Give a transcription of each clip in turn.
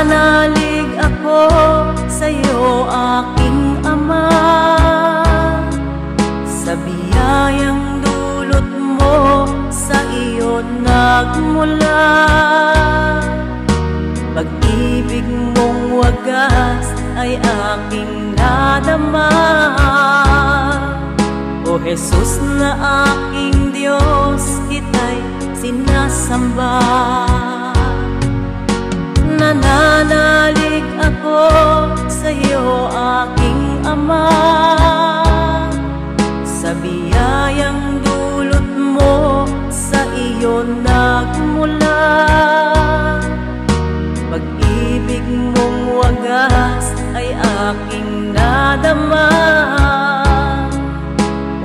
Nananalig ako sa iyo, aking Ama. Sa biyayang dulot mo, sa iyo nagmula. Pag-ibig mong wagas ay aking nadama. O Jesus na aking Diyos, kita'y sinasamba nagmula Pag-ibig mong wagas ay aking nadama.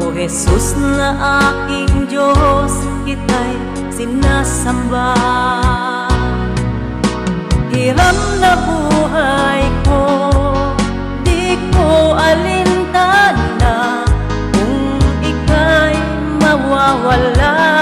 O Jesus na aking Diyos, kita'y sinasamba. Hiram na buhay ko, di ko alintana Kung ika'y mawawala